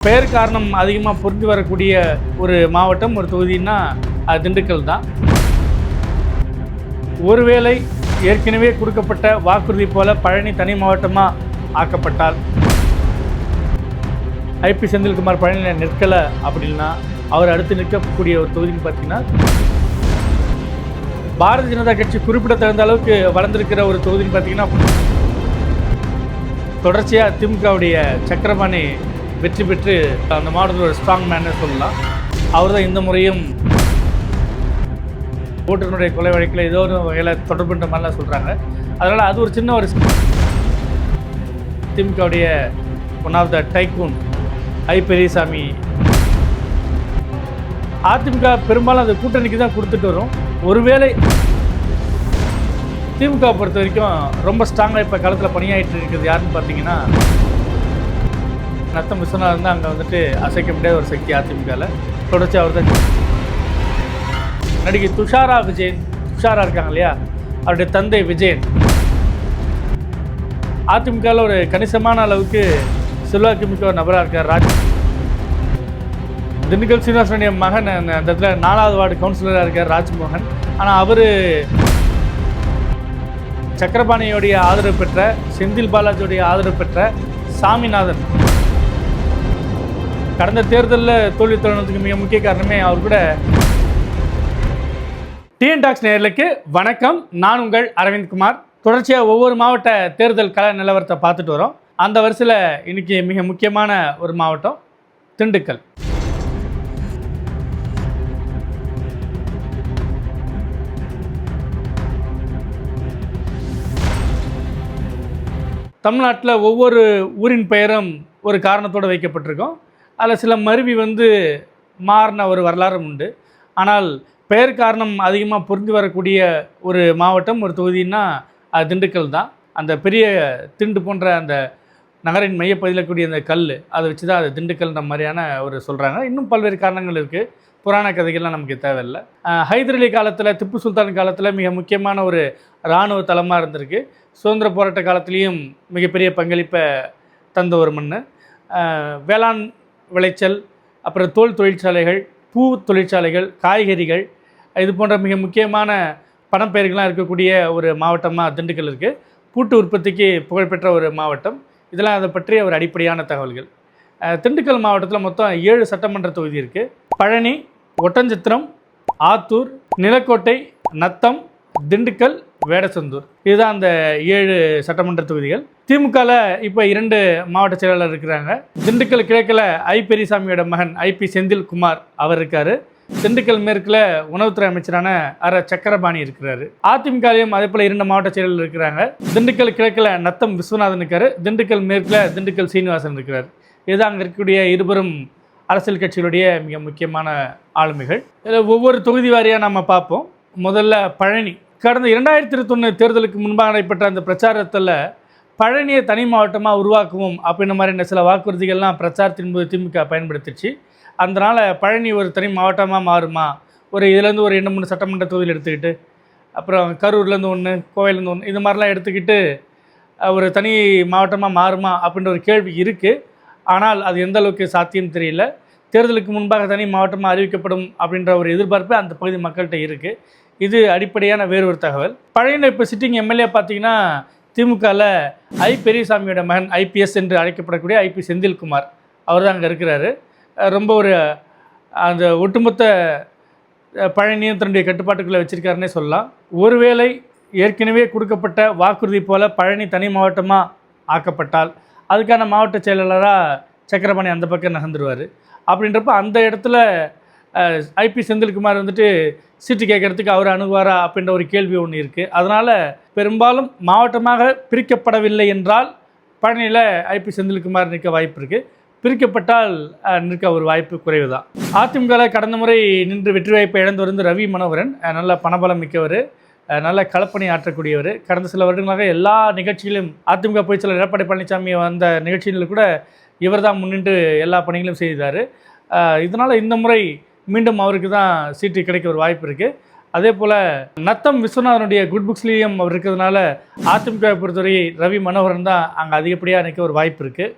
பெயர் காரணம் அதிகமாக புரிஞ்சு வரக்கூடிய ஒரு மாவட்டம் ஒரு தொகுதின்னா அது திண்டுக்கல் தான். ஒருவேளை ஏற்கனவே கொடுக்கப்பட்ட வாக்குறுதி போல பழனி தனி மாவட்டமாக ஆக்கப்பட்டால் ஐபி செந்தில்குமார் பழனியில் நிற்கலை அப்படின்னா அவர் அடுத்து நிற்கக்கூடிய ஒரு தொகுதின்னு பார்த்தீங்கன்னா பாரதிய ஜனதா கட்சி குறிப்பிடத்தகுந்த அளவுக்கு வளர்ந்திருக்கிற ஒரு தொகுதின்னு பார்த்தீங்கன்னா தொடர்ச்சியாக திமுகவுடைய சக்கரபாணி வெற்றி பெற்று அந்த மாவட்டத்தில் ஒரு ஸ்ட்ராங் மேனே சொல்லலாம். அவர் தான் இந்த முறையும் ஓட்டுநருடைய கொலை வழக்கில் ஏதோ ஒரு வகையில் தொடர்புன்ற மாதிரிலாம் சொல்கிறாங்க அதனால் அது ஒரு சின்ன ஒரு திமுகவுடைய one of the tycoon I Periyasamy. AIADMK பெரும்பாலும் அந்த கூட்டணிக்கு தான் கொடுத்துட்டு வரும். ஒருவேளை திமுக பொறுத்த வரைக்கும் ரொம்ப ஸ்ட்ராங்காக இப்போ காலத்தில் பணியாயிட்டு இருக்கிறது யாருன்னு பார்த்தீங்கன்னா நத்தம் விஸ்வநாதன் தான் அங்கே வந்துட்டு அசைக்க முடியாத ஒரு சக்தி அதிமுகவில் தொடர்ச்சி அவர் தான் நடிகை துஷாரா விஜயன் துஷாரா இருக்காங்க இல்லையா? அவருடைய தந்தை விஜயன். அதிமுகவில் ஒரு கணிசமான அளவுக்கு செல்வாக்கு மிக்க ஒரு நபராக இருக்கார் ராஜ். திண்டுக்கல் சீனிவாசனுடைய மகன் அந்த அந்த இடத்துல நாலாவது வார்டு கவுன்சிலராக இருக்கார் ராஜ்மோகன். ஆனால் அவர் சக்கரபாணியோடைய ஆதரவு பெற்ற செந்தில் பாலாஜியோடைய ஆதரவு பெற்ற சாமிநாதன். கடந்த தேர்தலில் தோல்வி தருணத்துக்கு மிக முக்கிய காரணமே அவர் கூட டிஎன் டாக்ஸ் நேர்களுக்கு வணக்கம். நான் உங்கள் அரவிந்த் குமார். தொடர்ச்சியாக ஒவ்வொரு மாவட்ட தேர்தல் கல நிலவரத்தை பார்த்துட்டு வரோம். அந்த வரிசையில் இன்னைக்கு மிக முக்கியமான ஒரு மாவட்டம் திண்டுக்கல். தமிழ்நாட்டில் ஒவ்வொரு ஊரின் பெயரும் ஒரு காரணத்தோடு வைக்கப்பட்டிருக்கும். அதில் சில மருவி வந்து மாறின ஒரு வரலாறும் உண்டு. ஆனால் பெயர் காரணம் அதிகமாக புரிந்து வரக்கூடிய ஒரு மாவட்டம் ஒரு தொகுதின்னா அது திண்டுக்கல் தான். அந்த பெரிய திண்டு போன்ற அந்த நகரின் மையப்பகுதியில் கூடிய அந்த கல் அதை வச்சு தான் அது திண்டுக்கல்ன்ற மாதிரியான ஒரு சொல்கிறாங்க இன்னும் பல்வேறு காரணங்கள் இருக்குது புராண கதைகள்லாம் நமக்கு தேவையில்லை. ஹைதரலி காலத்தில் திப்பு சுல்தான் காலத்தில் மிக முக்கியமான ஒரு இராணுவ தளமாக இருந்திருக்கு. சுதந்திர போராட்ட காலத்துலேயும் மிகப்பெரிய பங்களிப்பை தந்த ஒரு மண் வேளாண் விளைச்சல் அப்புறம் தோல் தொழிற்சாலைகள் பூ தொழிற்சாலைகள் காய்கறிகள் இது போன்ற மிக முக்கியமான பணப்பெயர்கள்லாம் இருக்கக்கூடிய ஒரு மாவட்டமாக திண்டுக்கல் இருக்குது பூட்டு உற்பத்திக்கு புகழ்பெற்ற ஒரு மாவட்டம். இதெல்லாம் அதை பற்றிய ஒரு அடிப்படையான தகவல்கள். திண்டுக்கல் மாவட்டத்தில் மொத்தம் ஏழு சட்டமன்ற தொகுதி இருக்குது பழனி ஒட்டஞ்சித்திரம் ஆத்தூர் நிலக்கோட்டை நத்தம் திண்டுக்கல் வேடசந்தூர். இதுதான் அந்த ஏழு சட்டமன்ற தொகுதிகள். திமுகவில் இப்போ இரண்டு மாவட்ட செயலாளர் இருக்கிறாங்க. திண்டுக்கல் கிழக்கில் ஐ பெரியசாமியோட மகன் ஐபி செந்தில் குமார் அவர் இருக்கார். திண்டுக்கல் மேற்கில் உணவுத்துறை அமைச்சரான அர சக்கரபாணி இருக்கிறாரு. அதிமுகலையும் அதே போல் இரண்டு மாவட்ட செயலாளர் இருக்கிறாங்க. திண்டுக்கல் கிழக்கில் நத்தம் விஸ்வநாதன் இருக்காரு. திண்டுக்கல் மேற்கில் திண்டுக்கல் சீனிவாசன் இருக்கிறார். இதுதான் அங்கே இருக்கக்கூடிய இருவரும் அரசியல் கட்சிகளுடைய மிக முக்கியமான ஆளுமைகள். இதில் ஒவ்வொரு தொகுதி வாரியாக நம்ம பார்ப்போம். முதல்ல பழனி. கடந்த இரண்டாயிரத்தி இருபத்தொன்று தேர்தலுக்கு முன்பாக நடைபெற்ற அந்த பிரச்சாரத்தில் பழனியை தனி மாவட்டமாக உருவாக்குவோம் அப்படின்ற மாதிரி சில வாக்குறுதிகள்லாம் பிரச்சாரத்தின் போது திமுக பயன்படுத்திச்சு அதனால் பழனி ஒரு தனி மாவட்டமாக மாறுமா? ஒரு இதுலேருந்து ஒரு ரெண்டு மூணு சட்டமன்ற தொகுதியில் எடுத்துக்கிட்டு அப்புறம் கரூர்லேருந்து ஒன்று கோவிலேருந்து ஒன்று இது மாதிரிலாம் எடுத்துக்கிட்டு ஒரு தனி மாவட்டமாக மாறுமா அப்படின்ற ஒரு கேள்வி இருக்குது ஆனால் அது எந்த அளவுக்கு சாத்தியம் தெரியல. தேர்தலுக்கு முன்பாக தனி மாவட்டமாக அறிவிக்கப்படும் அப்படின்ற ஒரு எதிர்பார்ப்பு அந்த பகுதி மக்கள்கிட்ட இருக்குது இது அடிப்படையான வேறு ஒரு தகவல். பழையன இப்போ சிட்டிங் எம்எல்ஏ பார்த்தீங்கன்னா திமுகவில் ஐ பெரியசாமியோட மகன் ஐபிஎஸ் என்று அழைக்கப்படக்கூடிய ஐபி செந்தில்குமார். அவர் தான் அங்கே இருக்கிறாரு. ரொம்ப ஒரு அந்த ஒட்டுமொத்த பழனியும் தன்னுடைய கட்டுப்பாட்டுக்குள்ளே வச்சிருக்காருன்னே சொல்லலாம். ஒருவேளை ஏற்கனவே கொடுக்கப்பட்ட வாக்குறுதி போல பழனி தனி மாவட்டமாக ஆக்கப்பட்டால் அதுக்கான மாவட்ட செயலாளராக சக்கரபாணி அந்த பக்கம் நகர்ந்துருவார். அப்படின்றப்ப அந்த இடத்துல ஐபி செந்தில்குமார் வந்துட்டு சீட்டு கேட்கறதுக்கு அவர் அணுகுவாரா அப்படின்ற ஒரு கேள்வி ஒன்று இருக்குது அதனால் பெரும்பாலும் மாவட்டமாக பிரிக்கப்படவில்லை என்றால் பழனியில் ஐபி செந்தில்குமார் நிற்க வாய்ப்பு இருக்குது பிரிக்கப்பட்டால் நிற்க ஒரு வாய்ப்பு குறைவு தான் அதிமுகவில் கடந்த முறை நின்று வெற்றி வாய்ப்பை இழந்து வந்து ரவி மனோகரன் நல்ல பணபலம் மிக்கவர் நல்ல களப்பணி ஆற்றக்கூடியவர். கடந்த சில வருடங்களாக எல்லா நிகழ்ச்சியிலும் அதிமுக பொதுச்செயலர் எடப்பாடி பழனிசாமி வந்த நிகழ்ச்சிகளில் கூட இவர் தான் முன்னின்று எல்லா பணிகளும் செய்தார். இதனால் இந்த முறை மீண்டும் அவருக்கு தான் சீட்டு கிடைக்க ஒரு வாய்ப்பு இருக்குது அதே போல் நத்தம் விஸ்வநாதனுடைய குட் புக்ஸ்லேயும் அவர் இருக்கிறதுனால அதிமுகவை பொறுத்தவரை ரவி மனோகரன் தான் அங்கே அதிகப்படியாக நிற்க ஒரு வாய்ப்பு இருக்குது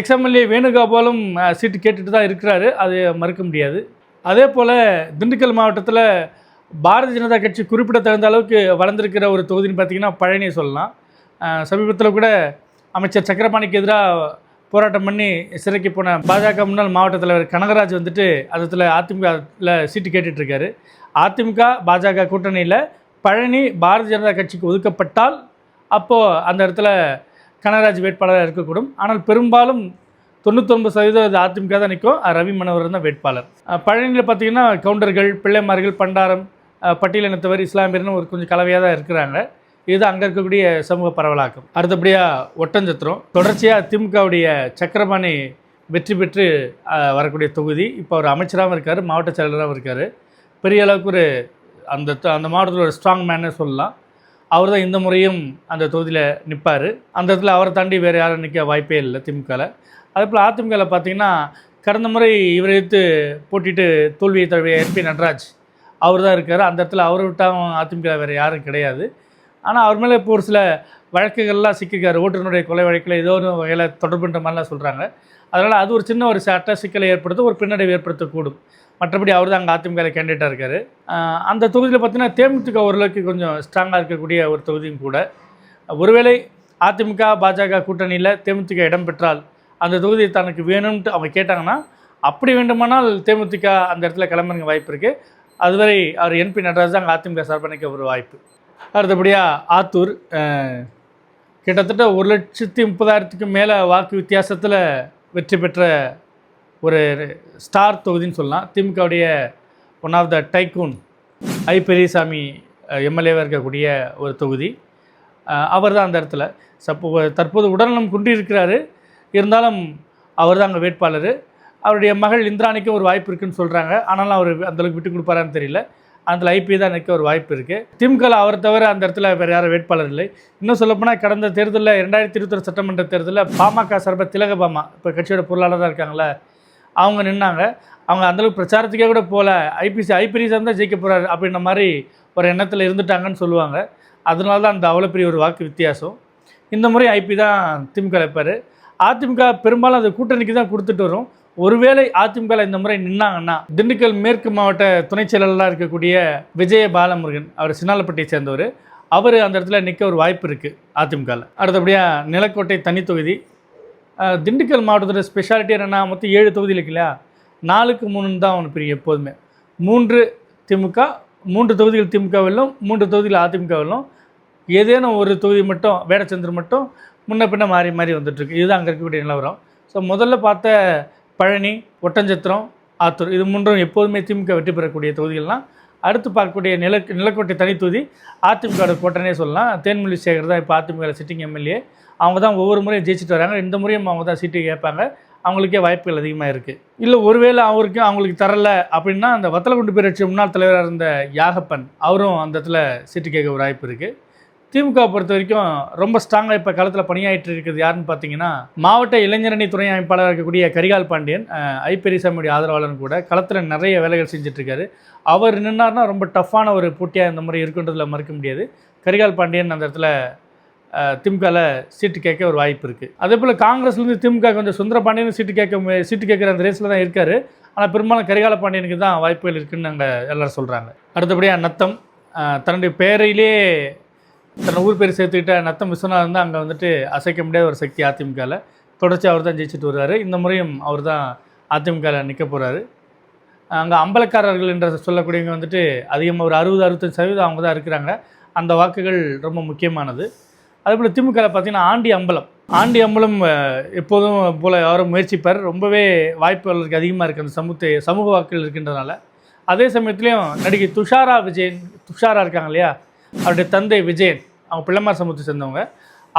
எக்ஸாம்பிள்லேயே வேணுகோபாலும் சீட்டு கேட்டுட்டு தான் இருக்கிறாரு. அது மறுக்க முடியாது. அதே போல் திண்டுக்கல் மாவட்டத்தில் பாரதிய ஜனதா கட்சி குறிப்பிடத்தகுந்த அளவுக்கு வளர்ந்துருக்கிற ஒரு தொகுதின்னு பார்த்தீங்கன்னா பழனியை சொல்லலாம். சமீபத்தில் கூட அமைச்சர் சக்கரபாணிக்கு எதிராக போராட்டம் பண்ணி சிறைக்கு போன பாஜக முன்னாள் மாவட்ட தலைவர் கனகராஜ் வந்துட்டு அதில் அதிமுகவில் சீட்டு கேட்டுட்ருக்காரு. அதிமுக பாஜக கூட்டணியில் பழனி பாரதிய ஜனதா கட்சிக்கு ஒதுக்கப்பட்டால் அப்போது அந்த இடத்துல கனகராஜ் வேட்பாளராக இருக்கக்கூடும். ஆனால் பெரும்பாலும் தொண்ணூத்தொன்பது சதவீதம் அது அதிமுக தான் நிற்கும் ரவி மனோகரன் தான் வேட்பாளர். பழனியில் பார்த்தீங்கன்னா கவுண்டர்கள் பிள்ளைமார்கள் பண்டாரம் பட்டியலினத்தவர் இஸ்லாமியர்னு ஒரு கொஞ்சம் கலவையாக தான் இருக்கிறாங்க. இது அங்கே இருக்கக்கூடிய சமூக பரவலாக்கம். அடுத்தபடியாக ஒட்டஞ்சத்திரம். தொடர்ச்சியாக திமுகவுடைய சக்கரபாணி வெற்றி பெற்று வரக்கூடிய தொகுதி. இப்போ அவர் அமைச்சராகவும் இருக்கார் மாவட்ட செயலராகவும் இருக்கார். பெரிய அளவுக்கு ஒரு அந்த அந்த மாவட்டத்தில் ஒரு ஸ்ட்ராங் மேனே சொல்லலாம். அவர் தான் இந்த முறையும் அந்த தொகுதியில் நிற்பார் அந்த இடத்துல அவரை தாண்டி வேறு யாரும் நிற்க வாய்ப்பே இல்லை திமுகவில் அதே போல் அதிமுகவில் பார்த்திங்கன்னா கடந்த முறை இவரை எடுத்து போட்டிட்டு தோல்வியை தழுவிய எம்பி நடராஜ். அவர் தான் இருக்கார். அந்த இடத்துல அவரை விட்டாலும் அதிமுக வேறு யாரும் கிடையாது. ஆனால் அவர் மேலே இப்போ ஒரு சில வழக்குகள்லாம் சிக்கிருக்காரு ஓட்டுநருடைய கொலை வழக்கில் ஏதோ ஒரு வகையில் தொடர்புன்ற மாதிரிலாம் சொல்கிறாங்க அதனால் அது ஒரு சின்ன ஒரு சட்ட சிக்கலை ஏற்படுத்த ஒரு பின்னடைவு ஏற்படுத்தக்கூடும். மற்றபடி அவர் தான் அங்கே அதிமுக கேண்டிடேட்டாக இருக்கார். அந்த தொகுதியில் பார்த்தீங்கன்னா தேமுதிக ஓரளவுக்கு கொஞ்சம் ஸ்ட்ராங்காக இருக்கக்கூடிய ஒரு தொகுதியும் கூட. ஒருவேளை அதிமுக பாஜக கூட்டணியில் தேமுதிக இடம் பெற்றால் அந்த தொகுதி தனக்கு வேணும்ன்ட்டு அவங்க கேட்டாங்கன்னா அப்படி வேண்டுமானால் தேமுதிக அந்த இடத்துல கிளம்புறதுக்கு வாய்ப்பு இருக்குது அதுவரை அவர் என்பி நடராஜ் தான் அங்கே அதிமுக சார்பணிக்க ஒரு வாய்ப்பு. அடுத்தபடியாக ஆத்தூர் கிட்டத்தட்ட ஒரு லட்சத்தி முப்பதாயிரத்துக்கு மேலே வாக்கு வித்தியாசத்தில் வெற்றி பெற்ற ஒரு ஸ்டார் தொகுதின்னு சொல்லலாம். திமுகவுடைய one of the tycoon I Periyasamy எம்எல்ஏவாக இருக்கக்கூடிய ஒரு தொகுதி. அவர் தான் அந்த இடத்துல. சப்போ தற்போது உடல்நலம் குன்றி இருக்கிறாரு இருந்தாலும் அவர் தான் அங்கே வேட்பாளர். அவருடைய மகள் இந்திராணிக்கு ஒரு வாய்ப்பு இருக்குன்னு சொல்கிறாங்க ஆனாலும் அவர் அந்தளவுக்கு விட்டு கொடுப்பாரான்னு தெரியல. அதில் ஐபி தான் நிற்க ஒரு வாய்ப்பு இருக்குது திமுகவில் அவர் தவிர அந்த இடத்துல வேறு யாரும் வேட்பாளர் இல்லை. இன்னும் சொல்லப்போனால் கடந்த தேர்தலில் ரெண்டாயிரத்தி இருபத்தொரு சட்டமன்ற தேர்தலில் பாமக சார்பாக திலகபாமா இப்போ கட்சியோட பொருளாளராக இருக்காங்களே அவங்க நின்னாங்க. அவங்க அந்தளவுக்கு பிரச்சாரத்துக்கே கூட போகல. ஐபிசி ஐபிரிசாம் தான் ஜெயிக்க போகிறாரு அப்படின்ற மாதிரி ஒரு எண்ணத்தில் இருந்துட்டாங்கன்னு சொல்லுவாங்க. அதனால தான் அந்த அவ்வளோ பெரிய ஒரு வாக்கு வித்தியாசம். இந்த முறை ஐபி தான் திமுக வைப்பார் அதிமுக பெரும்பாலும் அது கூட்டணிக்கு தான் கொடுத்துட்டு வரும். ஒருவேளை அதிமுக இந்த முறை நின்னாங்கன்னா திண்டுக்கல் மேற்கு மாவட்ட துணைச் செயலாளராக இருக்கக்கூடிய விஜய பாலமுருகன் அவர் சின்னாலப்பட்டியை சேர்ந்தவர் அவர் அந்த இடத்துல நிற்க ஒரு வாய்ப்பு இருக்குது அதிமுகவில் அடுத்தபடியாக நிலக்கோட்டை தனி தொகுதி. திண்டுக்கல் மாவட்டத்தோட ஸ்பெஷாலிட்டி என்னென்னா மொத்தம் ஏழு தொகுதி இருக்கு இல்லையா? நாலுக்கு மூணுன்னு தான் அவனு பிரியும் எப்போதுமே. மூன்று திமுக மூன்று தொகுதிகள் திமுக வெல்லும் மூன்று தொகுதிகள் அதிமுக வெல்லும் ஏதேனும் ஒரு தொகுதி மட்டும் வேடச்சந்திரன் மட்டும் முன்ன பின்ன மாறி மாறி வந்துட்டுருக்கு இதுதான் அங்கே இருக்கக்கூடிய நிலவரம். ஸோ முதல்ல பார்த்த பழனி ஒட்டஞ்சத்திரம் ஆத்தூர். இது மூன்றும் எப்போதுமே திமுக வெற்றி பெறக்கூடிய தொகுதிகள்லாம். அடுத்து பார்க்கக்கூடிய நில நிலக்கோட்டை தனித்தொகுதி அதிமுக கோட்டனே சொல்லலாம். தேன்மொழி சேகர் தான் இப்போ அதிமுக சிட்டிங் எம்எல்ஏ அவங்க தான் ஒவ்வொரு முறையும் ஜெயிச்சுட்டு வராங்க. இந்த முறையும் அவங்க தான் சீட்டு கேட்பாங்க. அவங்களுக்கே வாய்ப்புகள் அதிகமாக இருக்குது இல்லை ஒருவேளை அவருக்கு அவங்களுக்கு தரல அப்படின்னா அந்த வத்தலகுண்டு பேரட்சி முன்னாள் தலைவராக இருந்த யாகப்பன் அவரும் அந்த இடத்துல சீட்டு கேட்க ஒரு வாய்ப்பு இருக்குது திமுக பொறுத்த வரைக்கும் ரொம்ப ஸ்ட்ராங்காக இப்போ களத்தில் பணியாற்றி இருக்கிறது யாருன்னு பார்த்தீங்கன்னா மாவட்ட இளைஞரணி துணை அமைப்பாளராக இருக்கக்கூடிய கரிகால் பாண்டியன் ஐ பெரியசாமியுடைய ஆதரவாளரும் கூட களத்தில் நிறைய வேலைகள் செஞ்சிட்ருக்காரு அவர் நின்னார்னா ரொம்ப டஃப்பான ஒரு போட்டியாக இந்த முறை இருக்குன்றதில் மறுக்க முடியாது. கரிகால் பாண்டியன் அந்த இடத்துல திமுகவில் சீட்டு கேட்க ஒரு வாய்ப்பு இருக்குது அதே போல் காங்கிரஸ்லேருந்து திமுக கொஞ்சம் சுந்தரபாண்டியன் சீட்டு கேட்க சீட்டு கேட்குற அந்த ரேஸில் தான் இருக்கார். ஆனால் பெரும்பாலும் கரிகால பாண்டியனுக்கு தான் வாய்ப்புகள் இருக்குதுன்னு அங்கே எல்லோரும் சொல்கிறாங்க அடுத்தபடியாக நத்தம் தன்னுடைய பேரையிலே தன்னை ஊர் பேர் சேர்த்துக்கிட்ட நத்தம் விஸ்வநாதன் தான் அங்கே வந்துட்டு அசைக்க முடியாத ஒரு சக்தி அதிமுகவில் தொடர்ச்சி அவர் தான் ஜெயிச்சுட்டு வருவார். இந்த முறையும் அவர் தான் அதிமுகவில் நிற்க போகிறாரு அங்கே அம்பலக்காரர்கள் என்ற சொல்லக்கூடியவங்க வந்துட்டு அதிகமாக ஒரு அறுபது அறுபத்தஞ்சு சதவீதம் அவங்க தான் இருக்கிறாங்க. அந்த வாக்குகள் ரொம்ப முக்கியமானது. அதேபோல் திமுகவில் பார்த்தீங்கன்னா ஆண்டி அம்பலம். ஆண்டி அம்பலம் எப்போதும் போல் யாரும் முயற்சிப்பார். ரொம்பவே வாய்ப்புகளுக்கு அதிகமாக இருக்குது அந்த சமூக சமூக வாக்குகள் இருக்கின்றனால அதே சமயத்துலேயும் நடிகை துஷாரா விஜயன் துஷாரா இருக்காங்க இல்லையா? அவருடைய தந்தை விஜயன் அவங்க பிள்ளைமார் சமூகத்தை சேர்ந்தவங்க.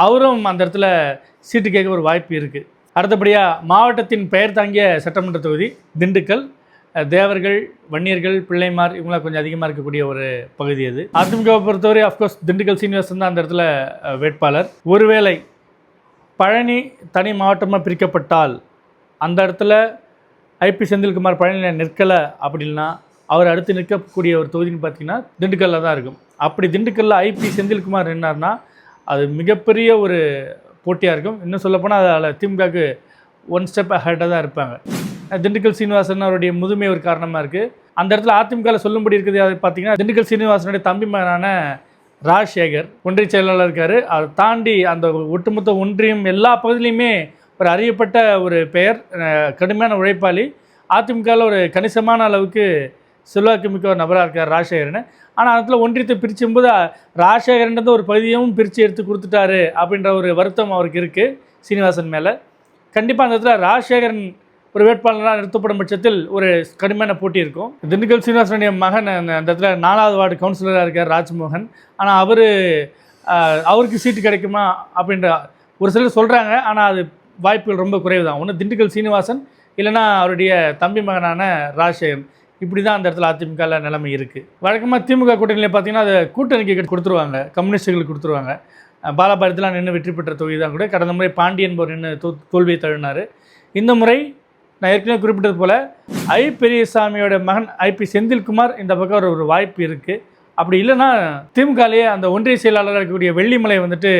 அவரும் அந்த இடத்துல சீட்டு கேட்க ஒரு வாய்ப்பு இருக்குது அடுத்தபடியாக மாவட்டத்தின் பெயர் தாங்கிய சட்டமன்ற தொகுதி திண்டுக்கல். தேவர்கள் வன்னியர்கள் பிள்ளைமார் இவங்களாம் கொஞ்சம் அதிகமாக இருக்கக்கூடிய ஒரு பகுதி அது. அதிமுகவை பொறுத்தவரை அஃப்கோர்ஸ் திண்டுக்கல் சீனிவாசன் தான் அந்த இடத்துல வேட்பாளர். ஒருவேளை பழனி தனி மாவட்டமாக பிரிக்கப்பட்டால் அந்த இடத்துல ஐபி செந்தில்குமார் பழனியில் நிற்கலை அப்படின்னா அவர் அடுத்து நிற்கக்கூடிய ஒரு தொகுதின்னு பார்த்தீங்கன்னா திண்டுக்கல்ல தான் இருக்கும். அப்படி திண்டுக்கல்லில் ஐபி செந்தில்குமார் நின்னார்னா அது மிகப்பெரிய ஒரு போட்டியாக இருக்கும். இன்னும் சொல்லப்போனால் அதில் திமுகவுக்கு ஒன் ஸ்டெப் ஹெட்டாக தான் இருப்பாங்க. திண்டுக்கல் சீனிவாசன் அவருடைய முதுமை ஒரு காரணமாக இருக்குது அந்த இடத்துல அதிமுகவில் சொல்லும்படி இருக்குது அது பார்த்தீங்கன்னா திண்டுக்கல் சீனிவாசனுடைய தம்பி மகனான ராஜசேகர் ஒன்றிய செயலாளர் இருக்கார். அதை தாண்டி அந்த ஒட்டுமொத்த ஒன்றியம் எல்லா பகுதியிலையுமே ஒரு அறியப்பட்ட ஒரு பெயர் கடுமையான உழைப்பாளி. அதிமுகவில் ஒரு கணிசமான அளவுக்கு செல்வாக்கு மிக்க ஒரு நபராக இருக்கார் ராஜசேகரன். ஆனால் அதில் ஒன்றியத்தை பிரிச்சும்போது ராஜசேகரன்றது ஒரு பகுதியும் பிரித்து எடுத்து கொடுத்துட்டாரு அப்படின்ற ஒரு வருத்தம் அவருக்கு இருக்குது சீனிவாசன் மேலே. கண்டிப்பாக அந்த இடத்துல ராஜசேகரன் ஒரு வேட்பாளராக நிறுத்தப்படும் பட்சத்தில் ஒரு கடுமையான போட்டி இருக்கும். திண்டுக்கல் சீனிவாசனுடைய மகன் அந்த இடத்துல நாலாவது வார்டு கவுன்சிலராக இருக்கார் ராஜ்மோகன். ஆனால் அவர் அவருக்கு சீட்டு கிடைக்குமா அப்படின்ற ஒரு சிலர் சொல்கிறாங்க ஆனால் அது வாய்ப்புகள் ரொம்ப குறைவு தான் ஒன்று திண்டுக்கல் சீனிவாசன் இல்லைனா அவருடைய தம்பி மகனான ராஜசேகரன். இப்படி தான் அந்த இடத்துல அதிமுகவில் நிலைமை இருக்குது வழக்கமாக திமுக கூட்டணியில் பார்த்தீங்கன்னா அதை கூட்டணிக்கு கொடுத்துருவாங்க. கம்யூனிஸ்டுகளுக்கு கொடுத்துருவாங்க. அஹ் பாலாபாரத்தில் நின்று வெற்றி பெற்ற தொகுதி தான் கூட. கடந்த முறை பாண்டியன் போர் நின்று தோ தோல்வியை தழுவினார். இந்த முறை நான் ஏற்கனவே குறிப்பிட்டது போல் ஐ பெரியசாமியோட மகன் ஐபி செந்தில்குமார் இந்த பக்கம் ஒரு ஒரு வாய்ப்பு இருக்குது அப்படி இல்லைன்னா திமுகலேயே அந்த ஒன்றிய செயலாளராக இருக்கக்கூடிய வெள்ளிமலை வந்துட்டு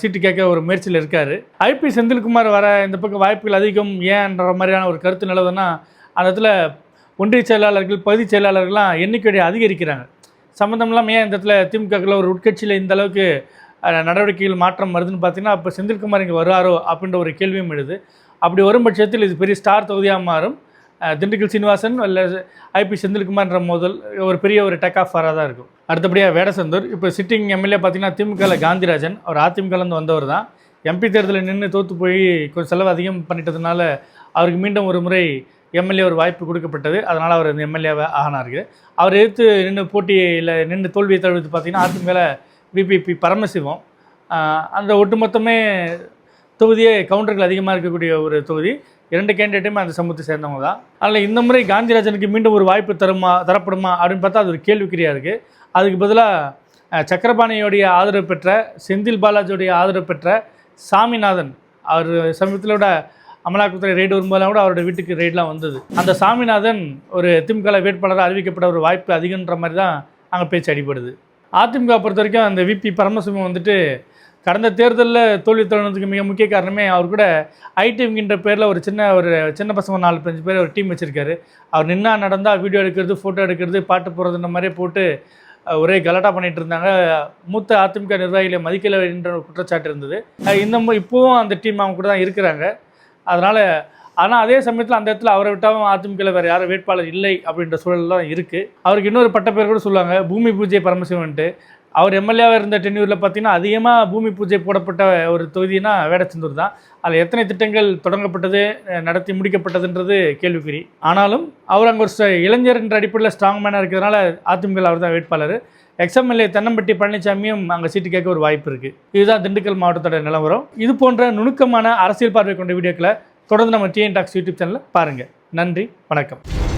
சீட்டு கேட்க ஒரு முயற்சியில் இருக்கார். ஐபி செந்தில்குமார் வர இந்த பக்கம் வாய்ப்புகள் அதிகம் ஏன்ற மாதிரியான ஒரு கருத்து நிலவுதுன்னா அந்த இடத்துல ஒன்றிய செயலாளர்கள் பகுதி செயலாளர்கள்லாம் எண்ணிக்கையை அதிகரிக்கிறாங்க. சம்மந்தம் இல்லாமல் ஏன் இந்த இடத்துல திமுகவில் ஒரு உட்கட்சியில் இந்த அளவுக்கு நடவடிக்கைகள் மாற்றம் வருதுன்னு பார்த்தீங்கன்னா அப்போ செந்தில்குமார் இங்கே வருவாரோ அப்படின்ற ஒரு கேள்வியும் எழுது. அப்படி வரும் பட்சத்தில் இது பெரிய ஸ்டார் தொகுதியாக மாறும். திண்டுக்கல் சீனிவாசன் இல்லை ஐபி செந்தில்குமார்ன்ற மோதல் ஒரு பெரிய ஒரு டக் ஆஃப் தான் இருக்கும். அடுத்தபடியாக வேடசந்தூர். இப்போ சிட்டிங் எம்எல்ஏ பார்த்தீங்கன்னா திமுகவில் காந்திராஜன். அவர் அதிமுகலேருந்து வந்தவர் தான். எம்பி தேர்தலில் நின்று தோற்று போய் கொஞ்சம் செலவு அதிகம் பண்ணிட்டதுனால அவருக்கு மீண்டும் ஒரு முறை எம்எல்ஏ ஒரு வாய்ப்பு கொடுக்கப்பட்டது. அதனால் அவர் அந்த எம்எல்ஏவை ஆனாருக்கு அவர் எதிர்த்து நின்று போட்டியில் நின்று தோல்வியை தழுவித்து பார்த்தீங்கன்னா அதிமுகவில் விபிபி பரமசிவம். அந்த ஒட்டுமொத்தமே தொகுதியே கவுண்டர்கள் அதிகமாக இருக்கக்கூடிய ஒரு தொகுதி. இரண்டு கேண்டிடேட்டுமே அந்த சமூகத்தை சேர்ந்தவங்க தான். அதில் இந்த முறை காந்திராஜனுக்கு மீண்டும் ஒரு வாய்ப்பு தருமா தரப்படுமா அப்படின்னு பார்த்தா அது ஒரு கேள்விக்குறியாக இருக்குது அதுக்கு பதிலாக சக்கரபாணியோடைய ஆதரவு பெற்ற செந்தில் பாலாஜியோடைய ஆதரவு பெற்ற சாமிநாதன். அவர் சமீபத்தில் விட அமலாக்கத்துறை ரெய்டு வரும்போதெல்லாம் கூட அவருடைய வீட்டுக்கு ரெய்டெலாம் வந்தது. அந்த சாமிநாதன் ஒரு திமுக வேட்பாளராக அறிவிக்கப்பட ஒரு வாய்ப்பு அதிகன்ற மாதிரி தான் அங்கே பேச்சு அடிபடுது. அதிமுக பொறுத்த வரைக்கும் அந்த விபி பரமசிவம் வந்துட்டு கடந்த தேர்தலில் தோல்வி தருணத்துக்கு மிக முக்கிய காரணமே அவர் கூட ஐடிஎம்கின்ற பேரில் ஒரு சின்ன ஒரு சின்ன பசங்க நாலு பஞ்சு பேர் ஒரு டீம் வச்சுருக்காரு. அவர் நின்னா நடந்தால் வீடியோ எடுக்கிறது ஃபோட்டோ எடுக்கிறது பாட்டு போகிறதுன்ற மாதிரியே போட்டு ஒரே கலாட்டா பண்ணிட்டு இருந்தாங்க. மூத்த அதிமுக நிர்வாகிகளை மதிக்கலை என்ற ஒரு குற்றச்சாட்டு இருந்தது. இந்த இப்போவும் அந்த டீம் அவங்க கூட தான் இருக்கிறாங்க. அதனால் ஆனால் அதே சமயத்தில் அந்த இடத்துல அவரை விட்டாலும் அதிமுகவில் வேறு யாரும் வேட்பாளர் இல்லை அப்படின்ற சூழல்லாம் தான் இருக்குது அவருக்கு இன்னொரு பட்ட பேர் கூட சொல்லுவாங்க பூமி பூஜை பரமசிவன்ட்டு. அவர் எம்எல்ஏவாக இருந்த டென்யூரில் பார்த்தீங்கன்னா அதிகமாக பூமி பூஜை போடப்பட்ட ஒரு தொகுதினா வேடச்சந்தூர் தான். அதில் எத்தனை திட்டங்கள் தொடங்கப்பட்டது நடத்தி முடிக்கப்பட்டதுன்றது கேள்விக்குறி. ஆனாலும் அவர் அங்கே ஒரு இளைஞர் என்ற அடிப்படையில் ஸ்ட்ராங் மேனாக இருக்கிறதுனால அதிமுக அவர் தான் வேட்பாளர். எக்ஸ்எம்எல்ஏ தென்னம்பட்டி பழனிசாமியும் அங்கே சீட்டு கேட்க ஒரு வாய்ப்பு இருக்குது இதுதான் திண்டுக்கல் மாவட்டத்தோட நிலவரம் இது போன்ற நுணுக்கமான அரசியல் பார்வை கொண்ட வீடியோக்களை தொடர்ந்து நம்ம டிஎன் டாக்ஸ் யூடியூப் சேனலில் பாருங்கள் நன்றி வணக்கம்.